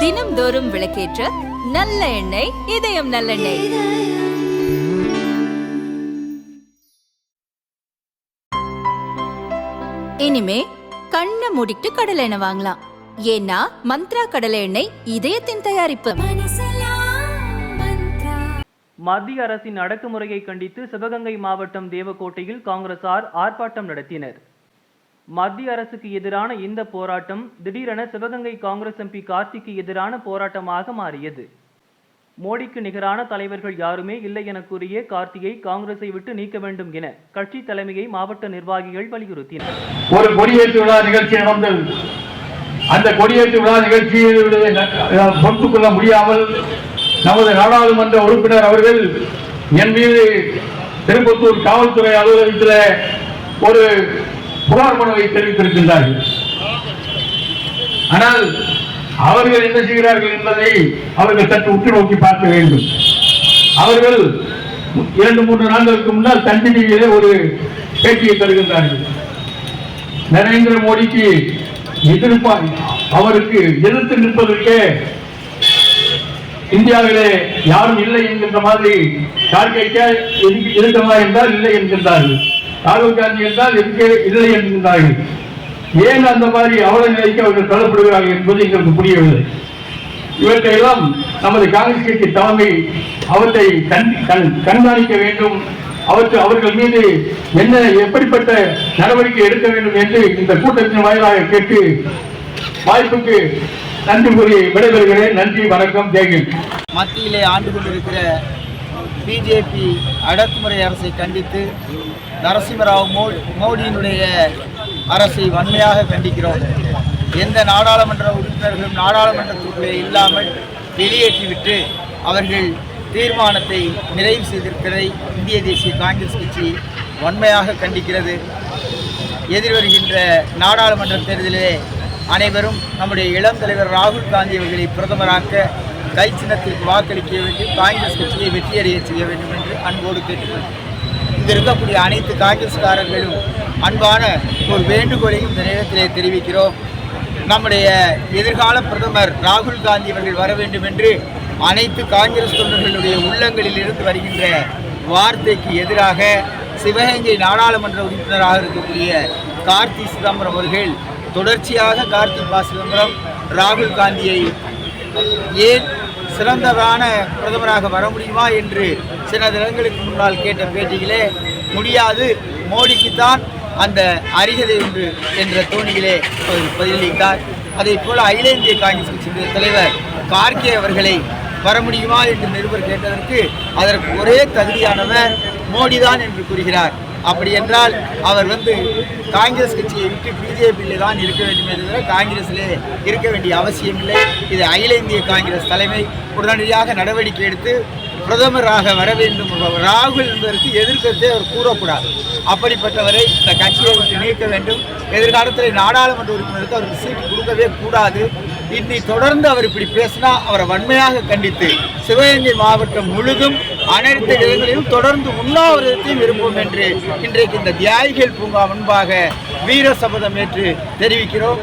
தினம்தோறும் விளக்கேற்ற நல்ல எண்ணெய் இதயம் நல்லெண்ணெய். இனிமே கண்ணை மூடிட்டு கடலை எண்ணெய் வாங்கலாம். ஏன்னா மந்த்ரா கடலை எண்ணெய் இதயத்தின் தயாரிப்பு. மத்திய அரசின் அடக்குமுறையை கண்டித்து சிவகங்கை மாவட்டம் தேவக்கோட்டையில் காங்கிரசார் ஆர்ப்பாட்டம் நடத்தினர். மத்திய அரசுக்கு எதிரான இந்த போராட்டம் திடீரென சிவகங்கை காங்கிரஸ் எம்பி கார்த்திக்கு எதிரான போராட்டமாக மாறியது. மோடிக்கு நிகரான தலைவர்கள் யாருமே இல்லை என கூறிய கார்த்தியை காங்கிரஸை விட்டு நீக்க வேண்டும் என கட்சி தலைமையை மாவட்ட நிர்வாகிகள் வலியுறுத்தினர். ஒரு கொடியேற்று விழா நிகழ்ச்சி நடந்தது. அந்த கொடியேற்று விழா நிகழ்ச்சியில் பொறுத்து கொள்ள முடியாமல் நமது நாடாளுமன்ற உறுப்பினர் அவர்கள் என் மீது திருப்பத்தூர் காவல்துறை அலுவலகத்தில் ஒரு புகார் மனுவை தெரிவித்திருக்கின்றார்கள். ஆனால் அவர்கள் என்ன செய்கிறார்கள் என்பதை அவர்கள் சற்று உற்று நோக்கி பார்க்க வேண்டும். அவர்கள் இரண்டு மூன்று நாட்களுக்கு முன்னால் தந்தி டிவியிலே ஒரு பேட்டியை தருகின்றார்கள். நரேந்திர மோடிக்கு எதிர்ப்பா அவருக்கு எதிர்த்து நிற்பதற்கே இந்தியாவிலே யாரும் இல்லை என்கின்ற மாதிரி கார்கேக்கா இருக்கிறதா என்றால் இல்லை என்கின்றார்கள். ராகுல் காந்தி என்றால் இருக்க இல்லை என்கின்றார்கள் ஏன் அந்த மாதிரி அவல நிலைக்கு அவர்கள் தள்ளப்படுகிறார்கள் என்பது எங்களுக்கு புரியவில்லை. இவற்றையெல்லாம் நமது காங்கிரஸ் கட்சி தலைமை அவற்றை கண்- கண்- கண்காணிக்க வேண்டும். அவற்றை அவர்கள் மீது என்ன எப்படிப்பட்ட நடவடிக்கை எடுக்க வேண்டும் என்று இந்த கூட்டத்தின் வாயிலாக கேட்டு வாய்ப்புக்கு நன்றி கூறி விடைபெறுகிறேன். நன்றி வணக்கம் ஜெயகிந்த் மத்தியிலே ஆண்டு கொண்டிருக்கிற பிஜேபி அடக்குமுறை அரசை கண்டித்து நரசிம்மராவ் மோ மோடியினுடைய அரசை வன்மையாக கண்டிக்கிறோம். எந்த நாடாளுமன்ற உறுப்பினர்களும் நாடாளுமன்றத்திற்குள்ளே இல்லாமல் வெளியேற்றிவிட்டு அவர்கள் தீர்மானத்தை நிறைவு செய்திருக்கிறதை இந்திய தேசிய காங்கிரஸ் கட்சி வன்மையாக கண்டிக்கிறது. எதிர்வருகின்ற நாடாளுமன்ற தேர்தலிலே அனைவரும் நம்முடைய இளம் தலைவர் ராகுல் காந்தி அவர்களை பிரதமராக்க கை சின்னத்திற்கு வாக்களிக்க வேண்டும். காங்கிரஸ் கட்சியை வெற்றியடைய செய்ய வேண்டும் என்று அன்போடு கேட்டுக்கொள்கிறேன். இங்கு இருக்கக்கூடிய அனைத்து காங்கிரஸ்காரர்களும் அன்பான ஒரு வேண்டுகோளையும் இந்த நேரத்திலே தெரிவிக்கிறோம். நம்முடைய எதிர்கால பிரதமர் ராகுல் காந்தி அவர்கள் வர வேண்டும் என்று அனைத்து காங்கிரஸ் தொண்டர்களுடைய உள்ளங்களில் இருந்து வருகின்ற வார்த்தைக்கு எதிராக சிவகங்கை நாடாளுமன்ற உறுப்பினராக இருக்கக்கூடிய கார்த்தி சிதம்பரம் அவர்கள் தொடர்ச்சியாக கார்த்தி பா சிதம்பரம் ராகுல் காந்தியை ஏன் சிறந்ததான பிரதமராக வர முடியுமா என்று சில தினங்களுக்கு முன்னால் கேட்ட பேட்டியிலே முடியாது மோடிக்குத்தான் அந்த அருகதை உண்டு என்ற தோணியிலே பதிலளித்தார். அதே போல அகில இந்திய காங்கிரஸ் கட்சியினுடைய தலைவர் கார்கே அவர்களை வர முடியுமா? என்று நிருபர் கேட்டதற்கு அதற்கு ஒரே தகுதியானவர் மோடிதான் என்று கூறுகிறார். அப்படி என்றால் அவர் வந்து காங்கிரஸ் கட்சியை விட்டு பிஜேபியில் தான் இருக்க வேண்டுமே தவிர காங்கிரஸிலே இருக்க வேண்டிய அவசியம் இல்லை. இது அகில இந்திய காங்கிரஸ் தலைமை உடனடியாக நடவடிக்கை எடுத்து பிரதமராக வர வேண்டும் ராகுல் என்பதற்கு எதிர்க்கத்தை அவர் கூறக்கூடாது. அப்படிப்பட்டவரை இந்த கட்சியை விட்டு நீக்க வேண்டும். எதிர்காலத்தில் நாடாளுமன்ற உறுப்பினருக்கு அவருக்கு சீட்டு கொடுக்கவே கூடாது. இன்னி தொடர்ந்து அவர் இப்படி பேசினா அவரை வன்மையாக கண்டித்து சிவகங்கை மாவட்டம் முழுதும் அனைத்து இடங்களிலும் தொடர்ந்து உண்ணாவிரதத்தையும் இருப்போம் என்று இன்றைக்கு இந்த தியாகிகள் பூங்கா முன்பாக வீர சபதம் ஏற்று தெரிவிக்கிறோம்.